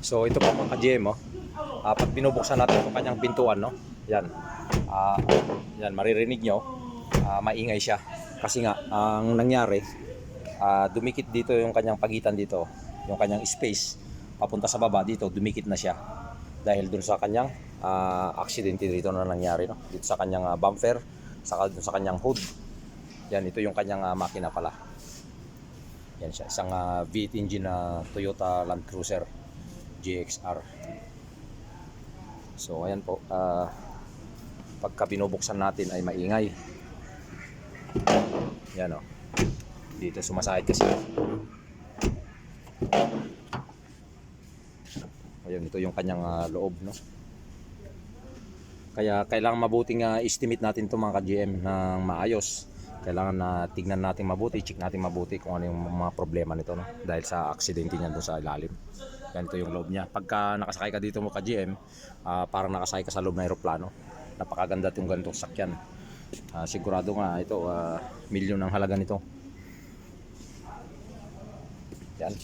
So ito po mga ka-GM, oh. Ah, pag binubuksan natin itong kanyang pintuan, no? Yan. Ah, yan, maririnig nyo. Ah, maingay siya. Kasi nga, ang nangyari, ah, dumikit dito yung kanyang pagitan dito. Yung kanyang space. Papunta sa baba dito, dumikit na siya. Dahil dun sa kanyang ah, aksidente dito na nangyari, no? Dito sa kanyang ah, bumper, saka dun sa kanyang hood. Yan, ito yung kanyang ah, makina pala. Yan siya, isang ah, V8 engine na Toyota Land Cruiser GXR. So ayan po, ah, pagka binubuksan natin ay maingay. Yan o. Dito sumasahid kasi. Ayun, ito yung kanyang ah, loob, no? Kaya kailangan mabuting ah, estimate natin ito mga ka-GM ng maayos. Kailangan na tignan natin mabuti, check natin mabuti kung ano yung mga problema nito, no? Dahil sa aksidente niya doon sa ilalim. Yan ito yung loob niya. Pagka nakasakay ka dito mo ka-GM, ah, parang nakasakay ka sa loob ng aeroplano. Napakaganda itong ganitong sakyan. Ah, sigurado nga ito, ah, milyon ang halaga nito. Yan.